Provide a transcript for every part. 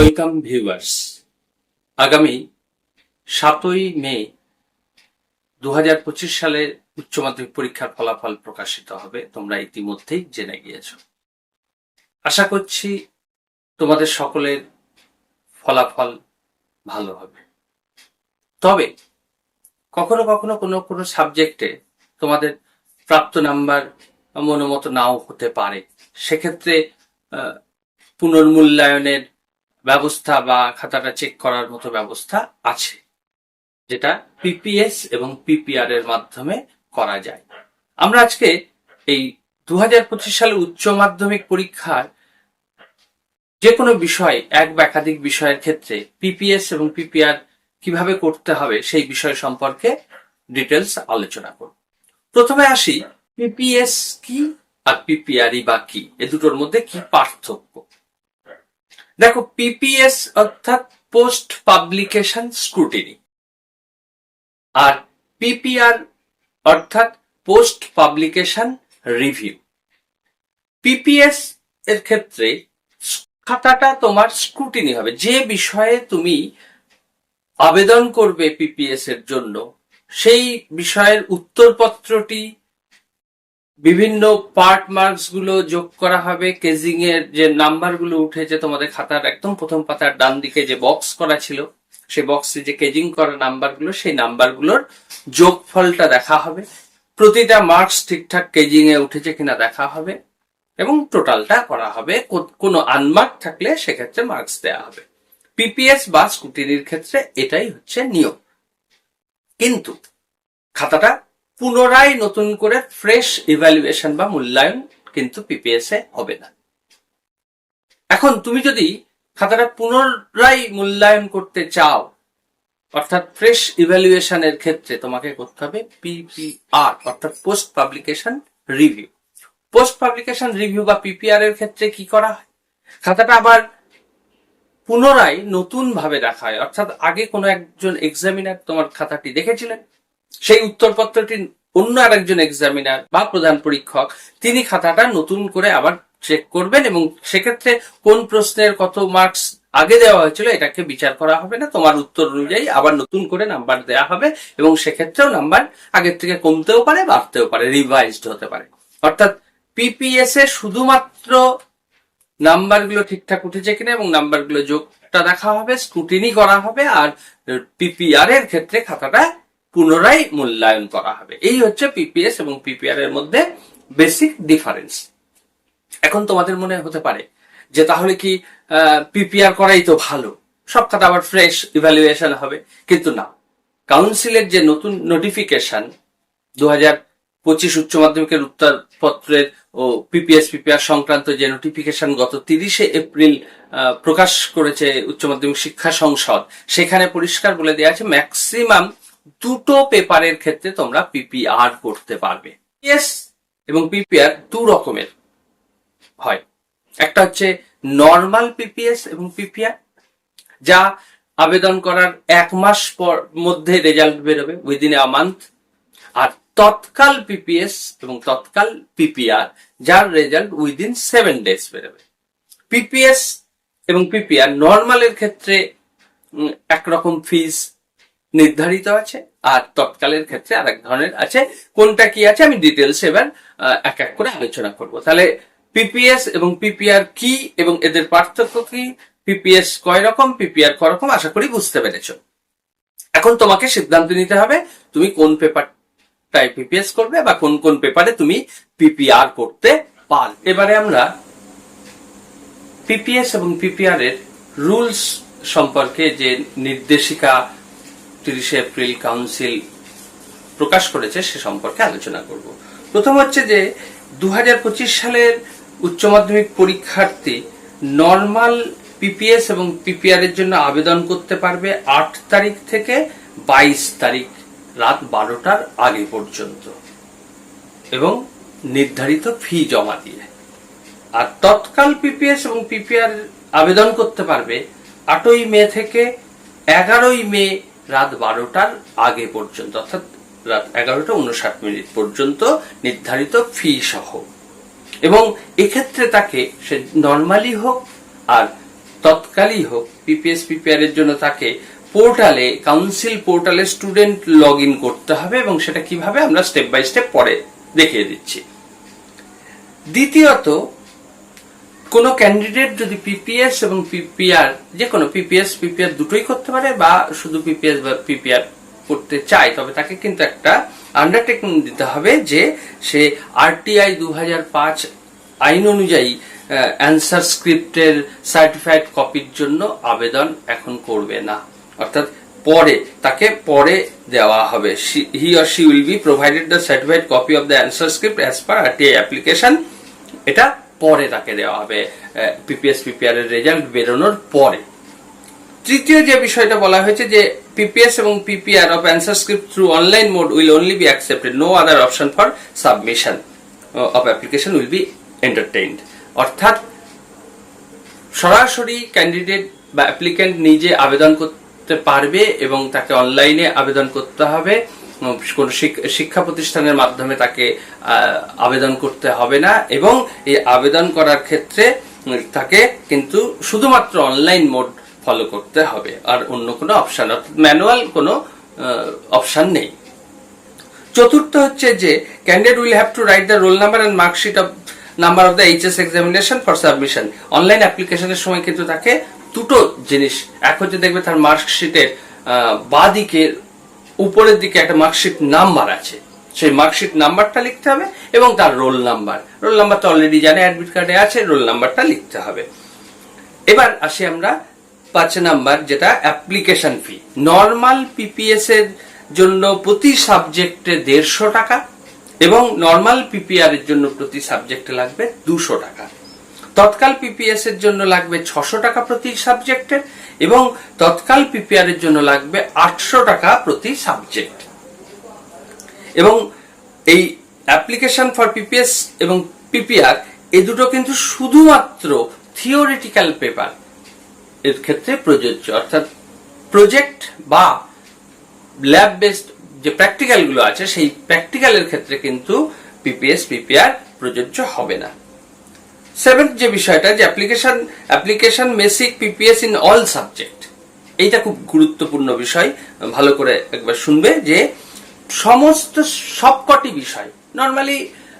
Welcome viewers আগামী সাতই মে দু পঁচিশ সালের উচ্চ মাধ্যমিক পরীক্ষার ফলাফল প্রকাশিত হবে। তোমরা ইতিমধ্যেই জেনে গিয়েছ। আশা করছি তোমাদের সকলের ফলাফল ভালো হবে। তবে কখনো কখনো কোনো কোনো সাবজেক্টে তোমাদের প্রাপ্ত নাম্বার মনোমতো নাও হতে পারে। সেক্ষেত্রে পুনর্মূল্যায়নের ব্যবস্থা বা খাতাটা চেক করার মতো ব্যবস্থা আছে, যেটা পিপিএস এবং পিপিআর এর মাধ্যমে করা যায়। আমরা আজকে এই দু সালের উচ্চ মাধ্যমিক পরীক্ষার যে কোনো বিষয়, এক বা একাধিক বিষয়ের ক্ষেত্রে পিপিএস এবং পিপিআর কীভাবে করতে হবে সেই বিষয় সম্পর্কে ডিটেলস আলোচনা করব। প্রথমে আসি পিপিএস কি আর পিপিআরই বা কি? এ দুটোর মধ্যে কি পার্থক্য? দেখো পিপিএস অর্থাৎ পোস্ট পাবলিকেশন স্ক্রুটিনি আর পিপিআর অর্থাৎ পোস্ট পাবলিকেশন রিভিউ পিপিএস এর ক্ষেত্রে খাতাটা তোমার স্ক্রুটিনি হবে। যে বিষয়ে তুমি আবেদন করবে পিপিএস এর জন্য, সেই বিষয়ের উত্তরপত্রটি বিভিন্ন পার্ট মার্কসগুলো যোগ করা হবে। কেজিং এর যে নাম্বারগুলো উঠেছে তোমাদের খাতার একদম প্রথম পাতার ডান দিকে যে বক্স করা ছিল, সেই বক্সে যে কেজিং করা নাম্বারগুলো, সেই নাম্বারগুলোর যোগফলটা দেখা হবে। প্রতিটা মার্কস ঠিকঠাক কেজিং এ উঠেছে কিনা দেখা হবে এবং টোটালটা করা হবে। কোনো আনমার্ক থাকলে সেক্ষেত্রে মার্কস দেওয়া হবে। পিপিএস বা স্কুটিনির ক্ষেত্রে এটাই হচ্ছে নিয়ম। কিন্তু খাতাটা পুনরায় নতুন করে ফ্রেশ ইভ্যালুয়েশন বা মূল্যায়ন কিন্তু পিপিএস এ হবে না। এখন তুমি যদি খাতাটা পুনরায় মূল্যায়ন করতে চাও, অর্থাৎ ফ্রেশ ইভ্যালুয়েশনের ক্ষেত্রে তোমাকে করতে হবে পিপিআর অর্থাৎ post publication review post publication review বা পিপিআর এর ক্ষেত্রে কি করা হয়? খাতাটা আবার পুনরায় নতুন ভাবে দেখা হয়, অর্থাৎ আগে কোনো একজন এক্সামিনার তোমার খাতাটি দেখেছিলেন সেই উত্তরপত্রটি অন্য আরেকজন এক্সামিনার বা প্রধান পরীক্ষক, তিনি খাতাটা নতুন করে আবার চেক করবেন এবং সেক্ষেত্রে কোন প্রশ্নের কত মার্কস আগে দেওয়া হয়েছিল এটাকে বিচার করা হবে না। তোমার উত্তর অনুযায়ী আবার নতুন করে নাম্বার দেওয়া হবে এবং সেক্ষেত্রেও নাম্বার আগের থেকে কমতেও পারে, বাড়তেও পারে রিভাইজড হতে পারে। অর্থাৎ পিপিএস এ শুধুমাত্র নাম্বারগুলো ঠিকঠাক উঠেছে কিনা এবং নাম্বারগুলো যোগটা দেখা হবে স্ক্রুটিনি করা হবে আর পিপিআর এর ক্ষেত্রে খাতাটা পুনরায় মূল্যায়ন করা হবে। এই হচ্ছে পিপিএস এবং পিপিআর এর মধ্যে বেসিক ডিফারেন্স এখন তোমাদের মনে হতে পারে যে তাহলে কি পিপিআর করাই তো ভালো। সব খাতা আবার ফ্রেশ ইভ্যালুয়েশন হবে। কিন্তু না। কাউন্সিলের যে নতুন নোটিফিকেশন দু হাজার পঁচিশ উচ্চ মাধ্যমিকের উত্তরপত্রের ও পিপিএস পিপিআর সংক্রান্ত যে নোটিফিকেশন গত তিরিশে এপ্রিল প্রকাশ করেছে উচ্চ মাধ্যমিক শিক্ষা সংসদ, সেখানে পরিষ্কার বলে দেওয়া আছে ম্যাক্সিমাম দুটো পেপারের ক্ষেত্রে তোমরা পিপিআর করতে পারবে। এবং পিপিআর দু রকমের হয়। একটা হচ্ছে নর্মাল পিপিএস এবং পিপিআর যা আবেদন করার এক মাস পর মধ্যে রেজাল্ট বেরোবে উইদিন আ মান্থ আর তৎকাল পিপিএস এবং তৎকাল পিপিআর যার রেজাল্ট উইদিন সেভেন ডেজ বেরোবে। পিপিএস এবং পিপিআর নর্মালের ক্ষেত্রে একরকম ফিস নির্ধারিত আছে, আর তৎকালের ক্ষেত্রে আরেক ধরনের আছে। কোনটা কি আছে? আমি ডিটেলস এবার এক এক করে আলোচনা করব। তাহলে পিপিএস এবং পিপিআর কি এবং এদের পার্থক্য কি? পিপিএস কয় রকম? পিপিআর কয় রকম? আশা করি বুঝতে পেরেছ। এখন তোমাকে সিদ্ধান্ত নিতে হবে, তুমি কোন পেপারটায় পিপিএস করবে বা কোন কোন পেপারে তুমি পিপিআর করতে পার এবারে আমরা পিপিএস এবং পিপিআর এর রুলস সম্পর্কে যে নির্দেশিকা তিরিশে এপ্রিল কাউন্সিল প্রকাশ করেছে, সে সম্পর্কে আলোচনা করব। প্রথম হচ্ছে যে দু হাজার পঁচিশ সালের উচ্চ মাধ্যমিক পরীক্ষার্থী নর্মাল পিপিএস এবং পিপিআর এর জন্য আবেদন করতে পারবে আট তারিখ থেকে বাইশ তারিখ রাত বারোটার আগে পর্যন্ত এবং নির্ধারিত ফি জমা দিয়ে। আর তৎকাল পিপিএস এবং পিপিআর আবেদন করতে পারবে আটই মে থেকে এগারোই মে রাত বারোটার আগে পর্যন্ত, অর্থাৎ রাত এগারোটা উনষাট মিনিট পর্যন্ত নির্ধারিত ফি সহ। এবং এক্ষেত্রে তাকে সে নর্মালি হোক আর তৎকালই হোক পিপিএস পিপিআর জন্য তাকে পোর্টালে কাউন্সিল পোর্টালে স্টুডেন্ট লগ ইন করতে হবে এবং সেটা কীভাবে আমরা স্টেপ বাই স্টেপ পরে দেখিয়ে দিচ্ছি। দ্বিতীয়ত কোন ক্যান্ডিডেট যদি পিপিএস এবং পিপিআর যে কোনো পিপিএস পিপিআর দুটোই করতে পারে বা শুধু পিপিএস বা পিপিআর করতে চায়, তবে তাকে কিন্তু একটা আন্ডারটেকিং দিতে হবে যে সে আরটিআই দু হাজার পাঁচ আইন অনুযায়ী অ্যান্সার স্ক্রিপ্টের সার্টিফাইড কপির জন্য আবেদন এখন করবে না। অর্থাৎ পরে, তাকে পরে দেওয়া হবে। He or she will be provided the certified copy of the answer script as per RTI application এটা পরে তাকে দেওয়া হবে পিপিএস পিপিআর এর রেজাল্ট বেরোনোর পরে। তৃতীয় যে বিষয়টা বলা হয়েছে যে পিপিএস এবং PPR of answer script through online mode will only be accepted no other option for submission of application will be entertained অর্থাৎ, সরাসরি ক্যান্ডিডেট বা অ্যাপ্লিক্যান্ট নিজে আবেদন করতে পারবে এবং তাকে অনলাইনে আবেদন করতে হবে। কোনো শিক- শিক্ষা প্রতিষ্ঠানের মাধ্যমে তাকে আবেদন করতে হবে না এবং এই আবেদন করার ক্ষেত্রে তাকে কিন্তু শুধুমাত্র অনলাইন মোড ফলো করতে হবে আর অন্য কোনো অপশান, অর্থাৎ ম্যানুয়াল কোনো অপশন নেই। চতুর্থ হচ্ছে যে candidate will have to write the roll number and marksheet of number of the HS examination for submission online অ্যাপ্লিকেশনের সময় কিন্তু তাকে দুটো জিনিস, এক হচ্ছে দেখবে তার মার্কশিটের বা দিকের উপরের দিকে একটা মার্কশিট নাম্বার আছে। সেই মার্কশিট নাম্বারটা লিখতে হবে এবং তার রোল নাম্বার রোল নাম্বারটা অলরেডি জানে অ্যাডমিট কার্ডে আছে রোল নাম্বারটা লিখতে হবে। এবার আসি আমরা পাঁচ নাম্বার যেটা অ্যাপ্লিকেশন ফি নর্মাল পিপিএস এর জন্য প্রতি সাবজেক্টে দেড়শো টাকা এবং নর্মাল পিপিআর এর জন্য প্রতি সাবজেক্টে লাগবে দুশো টাকা। তৎকাল পিপিএস এর জন্য লাগবে ছশো টাকা প্রতি সাবজেক্টে এবং তৎকাল পিপিআর এর জন্য লাগবে আটশো টাকা প্রতি সাবজেক্ট এবং এই অ্যাপ্লিকেশন ফর পিপিএস এবং পিপিআর এই দুটো কিন্তু শুধুমাত্র থিওরিটিক্যাল পেপার এর ক্ষেত্রে প্রযোজ্য। অর্থাৎ প্রজেক্ট বা ল্যাব বেসড যে প্র্যাকটিক্যালগুলো আছে, সেই প্র্যাকটিক্যালের ক্ষেত্রে কিন্তু পিপিএস পিপিআর প্রযোজ্য হবে না। সেভেন্থ যে বিষয়টা, যে অ্যাপ্লিকেশন অ্যাপ্লিকেশন মেসিক পিপিএস ইন অল সাবজেক্ট এইটা খুব গুরুত্বপূর্ণ বিষয়, ভালো করে একবার শুনবে যে সমস্ত সবকটি বিষয় নর্মালি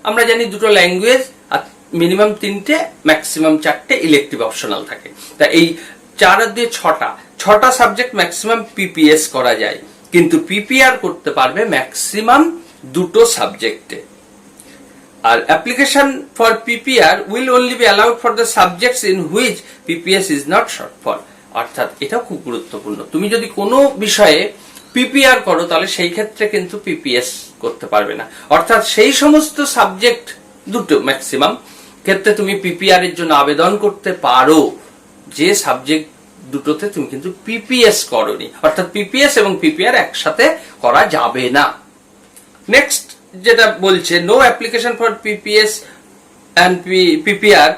আমরা জানি দুটো ল্যাঙ্গুয়েজ আর মিনিমাম তিনটে ম্যাক্সিমাম চারটে ইলেকটিভ অপশনাল থাকে। তা এই চার দিয়ে ছটা ছটা সাবজেক্ট ম্যাক্সিমাম পিপিএস করা যায়। কিন্তু পিপিআর করতে পারবে ম্যাক্সিমাম দুটো সাবজেক্টে আর application for PPR will only be allowed for the subjects in which PPS is not sought for অর্থাৎ এটাও খুব গুরুত্বপূর্ণ। তুমি যদি কোনো বিষয়ে পিপিআর করো, তাহলে সেই ক্ষেত্রে কিন্তু পিপিএস করতে পারবে না। অর্থাৎ সেই সমস্ত সাবজেক্ট দুটো ম্যাক্সিমাম ক্ষেত্রে তুমি পিপিআর এর জন্য আবেদন করতে পারো। যে সাবজেক্ট দুটোতে তুমি কিন্তু পিপিএস করনি। অর্থাৎ পিপিএস এবং পিপিআর একসাথে করা যাবে না। নেক্সট যেটা বলছে no application for PPS and PPR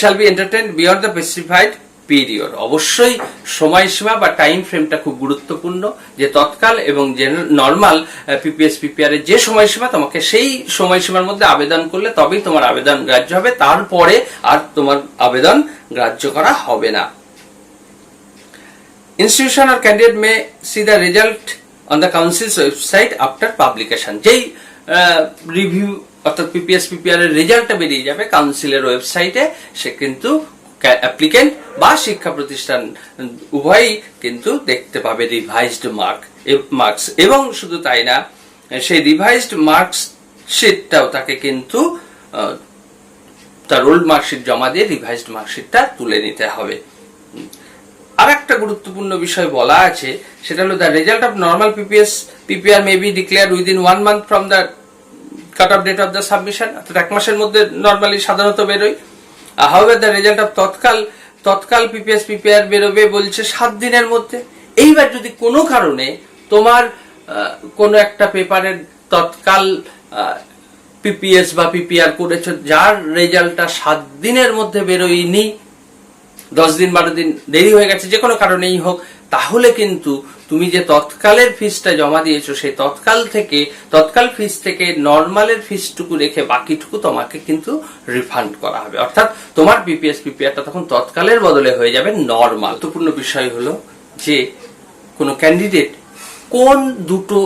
shall be entertain beyond the specified period অবশ্যই সময়সীমা বা টাইম ফ্রেমটা খুব গুরুত্বপূর্ণ, যে তৎকাল এবং যে নর্মাল পিপিএস পিপিআর এর যে সময়সীমা, তোমাকে সেই সময়সীমার মধ্যে আবেদন করলে তবেই তোমার আবেদন গ্রাহ্য হবে, তারপরে আর তোমার আবেদন গ্রাহ্য করা হবে না। Institution or candidate may see the result on the council's website after publication. যেই রিভিউ অর্থাৎ পিপিএস পিপিআর এর রেজাল্টটা বেরিয়ে যাবে কাউন্সিলের ওয়েবসাইটে সে কিন্তু অ্যাপ্লিকেন্ট বা শিক্ষা প্রতিষ্ঠান উভয়ই কিন্তু দেখতে পাবে রিভাইজড মার্ক মার্কস এবং শুধু তাই না, সেই রিভাইজড মার্কস শিটটাও তাকে কিন্তু তার ওল্ড মার্কশিট জমা দিয়ে রিভাইজড মার্কশিটটা তুলে নিতে হবে। আর একটা গুরুত্বপূর্ণ বিষয় বলা আছে, সেটা হলো the result of normal PPS PPR may be declare within one month from the cut off date of the submission অর্থাৎ এক মাসের মধ্যে নর্মালি সাধারণত বেরোয়। However the result of Tatkal Tatkal PPS PPR বেরোবে বলছে সাত দিনের মধ্যে। এইবার যদি কোনো কারণে তোমার কোনো একটা পেপারের তৎকাল পিপিএস বা পিপিআর করেছ, যার রেজাল্টটা সাত দিনের মধ্যে বেরোয়নি দশ দিন বারো দিন দেরি হয়ে গেছে, যে কোনো কারণেই হোক, তাহলে কিন্তু তুমি যে তৎকালের ফিসটা জমা দিয়েছ, সেই তৎকাল থেকে, তৎকাল ফিস থেকে নর্মালের ফিসটুকু রেখে বাকিটুকু তোমাকে কিন্তু রিফান্ড করা হবে। অর্থাৎ তোমার পিপিএস পিপিআরটা তখন তৎকালের বদলে হয়ে যাবে নর্মাল গুরুত্বপূর্ণ বিষয় হলো যে, কোনো ক্যান্ডিডেট কোন দুটো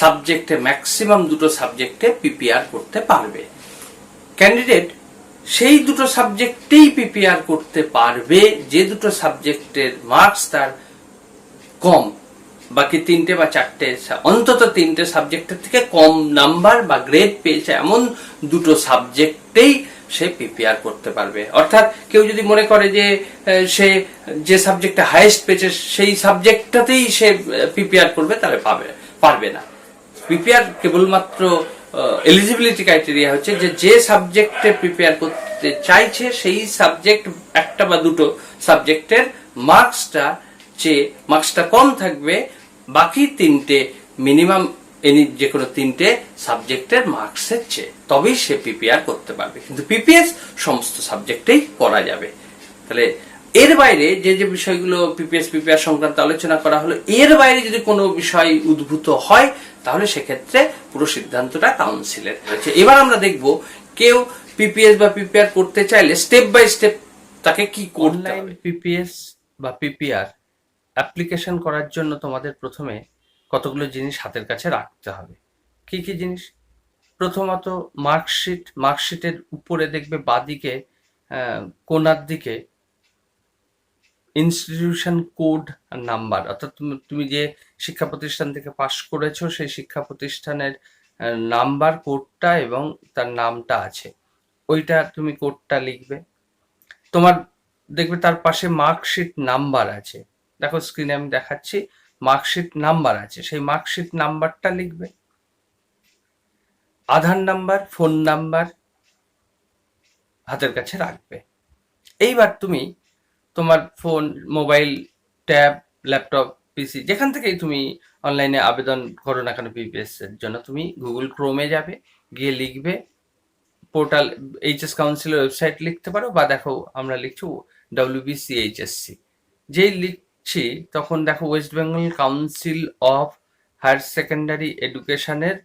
সাবজেক্টে ম্যাক্সিমাম দুটো সাবজেক্টে পিপিআর করতে পারবে। ক্যান্ডিডেট সেই দুটো সাবজেক্টেই পিপিআর করতে পারবে, যে দুটো সাবজেক্টের মার্কস তার কম। বাকি তিনটে বা চারটে অন্তত তিনটে সাবজেক্টের থেকে কম নাম্বার বা গ্রেড পেয়েছে এমন দুটো সাবজেক্টেই সে পিপিআর করতে পারবে। অর্থাৎ কেউ যদি মনে করে যে সে যে সাবজেক্টটা হাইয়েস্ট পেয়েছে, সেই সাবজেক্টটাতেই সে পিপিআর করবে, তাহলে পাবে, পারবে না। প্রিপেয়ার কেবলমাত্র এলিজিবিলিটি ক্রাইটেরিয়া হচ্ছে যে যে সাবজেক্টে প্রিপেয়ার করতে চাইছে, সেই সাবজেক্ট একটা বা দুটো সাবজেক্টের মার্কসটা যে মার্কসটা কম থাকবে, বাকি তিনটে মিনিমাম এনি যে কোনো তিনটে সাবজেক্টের মার্কসের চেয়ে। তবেই সে পিপিআর করতে পারবে। কিন্তু পিপিএস সমস্ত সাবজেক্টেই করা যাবে। তাহলে এর বাইরে যে যে বিষয়গুলো পিপিএস পিপিআর সংক্রান্ত আলোচনা করা হলো, এর বাইরে যদি কোনো বিষয় উদ্ভূত হয় তাহলে সেক্ষেত্রে পুরো সিদ্ধান্তটা কাউন্সিলের। রয়েছে এবার আমরা দেখব কেউ পিপিএস বা পিপিআর করতে চাইলে স্টেপ বাই স্টেপ তাকে কি হবে? পিপিএস বা পিপিআর অ্যাপ্লিকেশন করার জন্য তোমাদের প্রথমে কতগুলো জিনিস হাতের কাছে রাখতে হবে। কি কি জিনিস? প্রথমত মার্কশিট মার্কশিটের উপরে দেখবে বাদিকে কোনার দিকে ইনস্টিটিউশন কোড নাম্বার অর্থাৎ তুমি তুমি যে শিক্ষা প্রতিষ্ঠান থেকে পাশ করেছ, সেই শিক্ষা প্রতিষ্ঠানের নাম্বার কোডটা এবং তার নামটা আছে। ওইটা তুমি কোডটা লিখবে। তোমার, দেখবে তার পাশে মার্কশিট নাম্বার আছে। দেখো স্ক্রিনে আমি দেখাচ্ছি মার্কশিট নাম্বার আছে। সেই মার্কশিট নাম্বারটা লিখবে। আধার নাম্বার ফোন নাম্বার হাতের কাছে রাখবে। এইবার তুমি তোমার phone mobile tab laptop PC যেখান থেকেই তুমি অনলাইনে আবেদন করো না কেন পিপিএস এর জন্য, তুমি গুগল ক্রোমে যাবে, গিয়ে লিখবে পোর্টাল এইচএস কাউন্সিলের ওয়েবসাইট লিখতে পারো, বা দেখো আমরা লিখছি ডাব্লিউবিসিএইচএসসি যেই লিখছি তখন দেখো West Bengal Council of Higher Secondary এডুকেশনের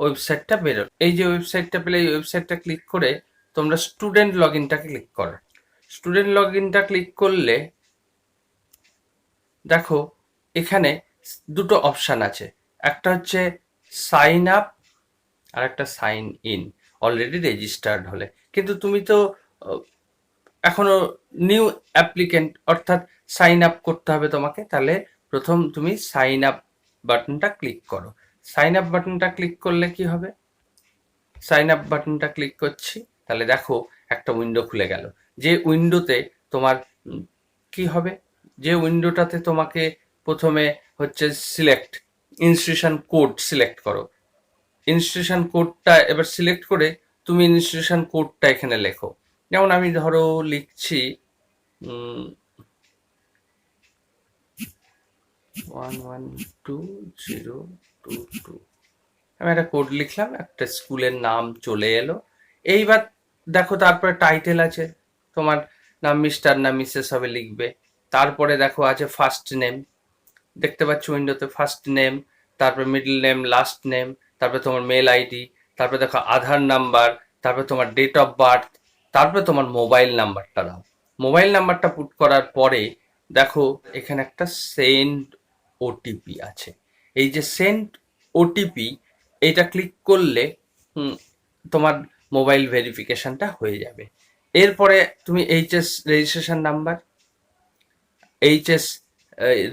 ওয়েবসাইটটা বেরোল এই যে ওয়েবসাইটটা পেলে এই ওয়েবসাইটটা ক্লিক করে তোমরা স্টুডেন্ট লগ ইনটাকে ক্লিক করো। স্টুডেন্ট লগ ইনটা ক্লিক করলে, দেখো, এখানে দুটো অপশান আছে। একটা হচ্ছে সাইন আপ আর একটা সাইন ইন অলরেডি রেজিস্টার্ড হলে। কিন্তু তুমি তো এখনও নিউ অ্যাপ্লিকেন্ট অর্থাৎ সাইন আপ করতে হবে তোমাকে। তাহলে প্রথম তুমি সাইন আপ বাটনটা ক্লিক করো। সাইন আপ বাটনটা ক্লিক করলে কি হবে? সাইন আপ বাটনটা ক্লিক করছি। তাহলে দেখো, একটা উইন্ডো খুলে গেল। যে উইন্ডোতে তোমার, কি হবে? যে উইন্ডোটাতে তোমাকে প্রথমে হচ্ছে সিলেক্ট, ইনস্টিটিউশন কোড সিলেক্ট করো। ইনস্টিটিউশন কোডটা এবার সিলেক্ট করে তুমি ইনস্টিটিউশন কোডটা এখানে লেখো। যেমন আমি ধরো লিখছি one one two zero two two আমি একটা কোড লিখলাম, একটা স্কুলের নাম চলে এলো। এইবার দেখো তারপরে টাইটেল আছে। তোমার নাম মিস্টার না মিসেস হবে লিখবে। তারপরে দেখো আছে ফার্স্ট নেম দেখতে পাচ্ছ উইন্ডোতে ফার্স্ট নেম তারপরে মিডল নেম লাস্ট নেম তারপরে তোমার মেল আইডি তারপরে দেখো আধার নাম্বার তারপরে তোমার ডেট অফ বার্থ তারপরে তোমার মোবাইল নাম্বারটা দাও। মোবাইল নাম্বারটা পুট করার পরে দেখো এখানে একটা সেন্ড ওটিপি আছে। এই যে সেন্ড ওটিপি এটা ক্লিক করলে তোমার মোবাইল ভেরিফিকেশনটা হয়ে যাবে। এরপরে তুমি HS registration number HS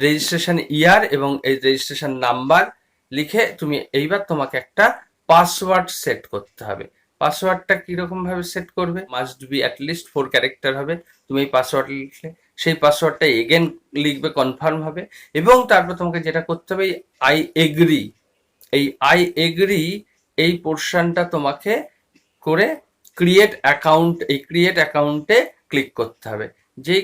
registration year এবং এই রেজিস্ট্রেশন নাম্বার লিখে তুমি এইবার তোমাকে একটা পাসওয়ার্ড সেট করতে হবে। পাসওয়ার্ডটা কীরকম ভাবে সেট করবে must be at least four character হবে। তুমি এই পাসওয়ার্ড লিখলে, সেই পাসওয়ার্ডটা এগেন লিখবে কনফার্ম হবে এবং তারপর তোমাকে যেটা করতে হবে আই এগ্রি এই আই এগ্রি এই পোর্শনটা তোমাকে করে ক্রিয়েট অ্যাকাউন্ট এই ক্রিয়েট অ্যাকাউন্টে ক্লিক করতে হবে। যেই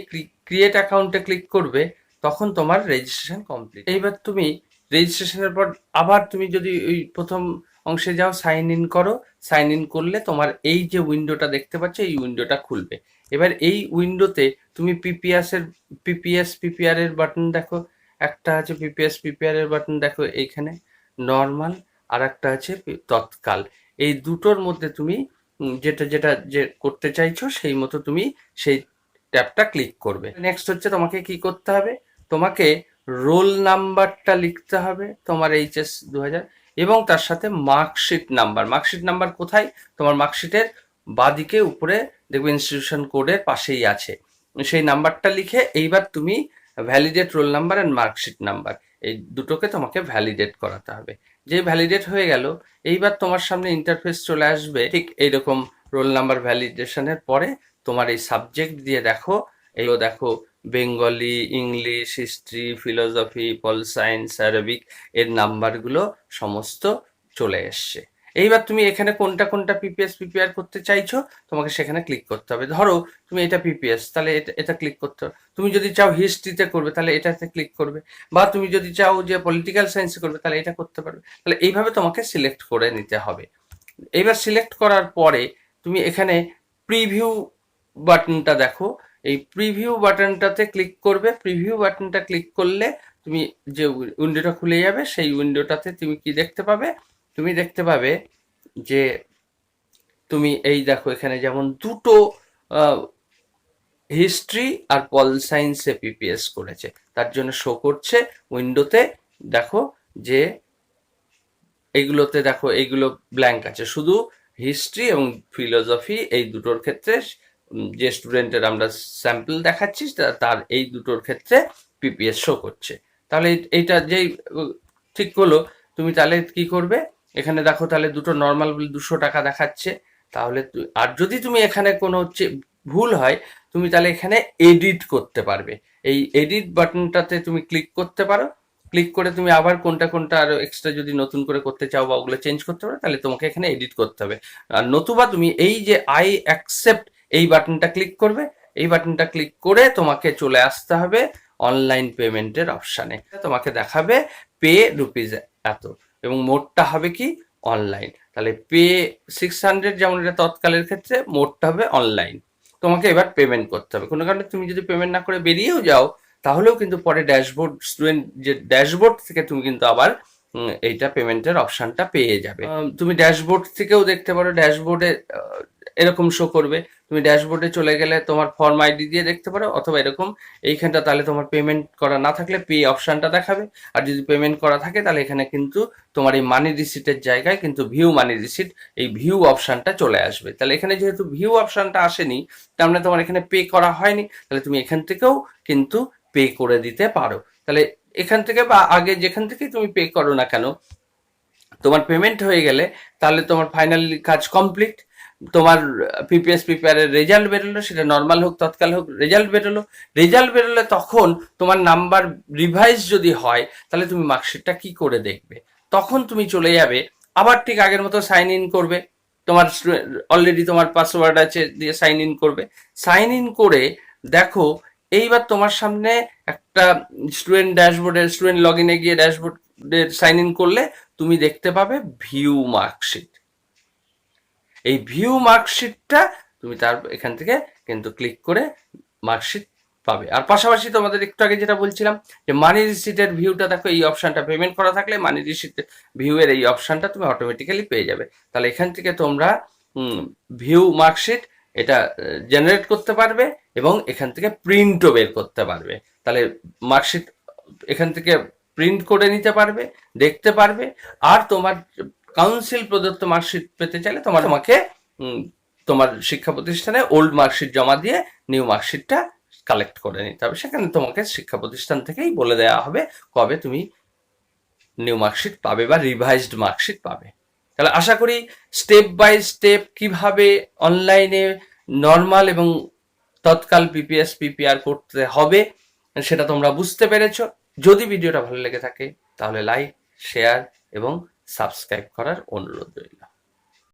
ক্রিয়েট অ্যাকাউন্টে ক্লিক করবে, তখন তোমার রেজিস্ট্রেশন কমপ্লিট এইবার তুমি রেজিস্ট্রেশনের পর আবার তুমি যদি ওই প্রথম অংশে যাও সাইন ইন করো। সাইন ইন করলে তোমার এই যে উইন্ডোটা দেখতে পাচ্ছ, এই উইন্ডোটা খুলবে। এবার এই উইন্ডোতে তুমি পিপিএস এর পিপিএস পিপিআর এর বাটন দেখো। একটা আছে পিপিএস পিপিআর এর বাটন দেখো এইখানে। নর্মাল আর একটা আছে তৎকাল। এই দুটোর মধ্যে তুমি যেটা যেটা যে করতে চাইছো, সেই মতো তুমি সেই ট্যাবটা ক্লিক করবে। নেক্সট হচ্ছে তোমাকে কি করতে হবে? তোমাকে রোল নাম্বারটা লিখতে হবে তোমার এইচএস দু হাজার এবং তার সাথে মার্কশিট নাম্বার। মার্কশিট নাম্বার কোথায়? তোমার মার্কশিটের বাদিকে উপরে দেখবে ইনস্টিটিউশন কোডের পাশেই আছে। সেই নাম্বারটা লিখে এইবার তুমি validate roll number and marksheet number. এই দুটোকে তোমাকে ভ্যালিডেট করাতে হবে। যে ভ্যালিডেট হয়ে গেল, এইবার তোমার সামনে ইন্টারফেস চলে আসবে। ঠিক এইরকম রোল নাম্বার ভ্যালিডেশনের পরে তোমার এই সাবজেক্ট দিয়ে দেখো এইও দেখো Bengali English history philosophy pol science Arabic এর নাম্বারগুলো সমস্ত চলে এসছে। এইবার তুমি এখানে কোনটা কোনটা পিপিএস পিপিআর করতে চাইছো, তোমাকে সেখানে ক্লিক করতে হবে। ধরো, তুমি এটা পিপিএস তাহলে এটা এটা ক্লিক করতে হবে। তুমি যদি চাও হিস্ট্রিতে করবে, তাহলে এটাতে ক্লিক করবে। বা তুমি যদি চাও যে পলিটিক্যাল সায়েন্সে করবে, তাহলে এটা করতে পারবে। তাহলে এইভাবে তোমাকে সিলেক্ট করে নিতে হবে। এইবার সিলেক্ট করার পরে তুমি এখানে প্রিভিউ বাটনটা দেখো। এই প্রিভিউ বাটনটাতে ক্লিক করবে। প্রিভিউ বাটনটা ক্লিক করলে তুমি যে উইন্ডোটা খুলে যাবে, সেই উইন্ডোটাতে তুমি কি দেখতে পাবে? তুমি দেখতে পাবে যে তুমি এই দেখো এখানে যেমন দুটো হিস্ট্রি আর পল সায়েন্সে পিপিএস করেছে। তার জন্য শো করছে উইন্ডোতে, দেখো যে এইগুলোতে দেখো এইগুলো ব্ল্যাঙ্ক আছে। শুধু হিস্ট্রি এবং ফিলোসফি এই দুটোর ক্ষেত্রে যে স্টুডেন্টের আমরা স্যাম্পল দেখাচ্ছি তার এই দুটোর ক্ষেত্রে পিপিএস শো করছে। তাহলে এইটা যেই, ঠিক হলো তুমি তাহলে কি করবে? এখানে দেখো তাহলে দুটো নর্মাল বিল দুশো টাকা দেখাচ্ছে। তাহলে আর যদি তুমি এখানে কোনো ভুল হয়, তুমি তাহলে এখানে এডিট করতে পারবে। এই এডিট বাটনটাতে তুমি ক্লিক করতে পারো। ক্লিক করে তুমি আবার কোনটা কোনটা আরও এক্সট্রা যদি নতুন করে করতে চাও বা ওগুলো চেঞ্জ করতে পারো, তাহলে তোমাকে এখানে এডিট করতে হবে। আর নতুবা তুমি এই যে আই অ্যাকসেপ্ট এই বাটনটা ক্লিক করবে, এই বাটনটা ক্লিক করে তোমাকে চলে আসতে হবে অনলাইন পেমেন্টের অপশানে তোমাকে দেখাবে পে রুপিজ এত। এবং মোডটা হবে কি অনলাইন তাহলে পে সিক্স হান্ড্রেড যেমন এটা তৎকালের ক্ষেত্রে মোডটা হবে অনলাইন তোমাকে এবার পেমেন্ট করতে হবে। কোনো কারণে তুমি যদি পেমেন্ট না করে বেরিয়েও যাও তাহলেও কিন্তু পরে ড্যাশবোর্ড স্টুডেন্ট যে ড্যাশবোর্ড থেকে তুমি কিন্তু আবার এইটা পেমেন্টের অপশনটা পেয়ে যাবে। তুমি ড্যাশবোর্ড থেকেও দেখতে পারো ড্যাশবোর্ডে এরকম শো করবে। তুমি ড্যাশবোর্ডে চলে গেলে তোমার ফর্ম আইডি দিয়ে দেখতে পারো, অথবা এরকম এইখানটা তাহলে তোমার পেমেন্ট করা না থাকলে পে অপশানটা দেখাবে। আর যদি পেমেন্ট করা থাকে তাহলে এখানে কিন্তু তোমার এই মানি রিসিটের জায়গায় কিন্তু ভিউ মানি রিসিট এই ভিউ অপশানটা চলে আসবে। তাহলে এখানে যেহেতু ভিউ অপশানটা আসেনি, তার মানে তোমার এখানে পে করা হয়নি, তাহলে তুমি এখান থেকেও কিন্তু পে করে দিতে পারো। তাহলে এখান থেকে বা আগে যেখান থেকে তুমি পে করো না কেন, তোমার পেমেন্ট হয়ে গেলে তাহলে তোমার ফাইনালি কাজ কমপ্লিট তোমার পিপিএস পিপিআর এর রেজাল্ট বেরোলো, সেটা নর্মাল হোক, তৎকাল হোক রেজাল্ট বেরোলো। রেজাল্ট বেরোলে তখন তোমার নাম্বার রিভাইজ যদি হয়, তাহলে তুমি মার্কশিটটা কি করে দেখবে? তখন তুমি চলে যাবে, আবার ঠিক আগের মতো সাইন ইন করবে। তোমার অলরেডি তোমার পাসওয়ার্ড আছে, দিয়ে সাইন ইন করবে। সাইন ইন করে দেখো, এইবার তোমার সামনে একটা স্টুডেন্ট ড্যাশবোর্ডে স্টুডেন্ট লগ ইনে গিয়ে ড্যাশবোর্ডে সাইন ইন করলে, তুমি দেখতে পাবে ভিউ মার্কশিট এই ভিউ মার্কশিটটা তুমি তার এখান থেকে কিন্তু ক্লিক করে মার্কশিট পাবে। আর পাশাপাশি তোমাদের একটু আগে যেটা বলছিলাম যে মানি রিসিটের ভিউটা দেখো, এই অপশানটা পেমেন্ট করা থাকলে মানি রিসিট ভিউয়ের এই অপশানটা তুমি অটোমেটিক্যালি পেয়ে যাবে। তাহলে এখান থেকে তোমরা ভিউ মার্কশিট এটা জেনারেট করতে পারবে এবং এখান থেকে প্রিন্টও বের করতে পারবে। তাহলে মার্কশিট এখান থেকে প্রিন্ট করে নিতে পারবে, দেখতে পারবে। আর তোমার কাউন্সিল প্রদত্ত মার্কশিট পেতে চাইলে তোমার তোমাকে তোমার শিক্ষা প্রতিষ্ঠানে ওল্ড মার্কশিট জমা দিয়ে নিউ মার্কশিটটা কালেক্ট করে নিতে হবে। সেখানে তোমাকে শিক্ষা প্রতিষ্ঠান থেকেই বলে দেওয়া হবে কবে তুমি নিউ মার্কশিট পাবে বা রিভাইজড মার্কশিট পাবে। তাহলে আশা করি স্টেপ বাই স্টেপ কীভাবে অনলাইনে নর্মাল এবং তৎকাল পিপিএস পিপিআর করতে হবে সেটা তোমরা বুঝতে পেরেছ। যদি ভিডিওটা ভালো লেগে থাকে তাহলে লাইক শেয়ার এবং সাবস্ক্রাইব করার অনুরোধ রইল।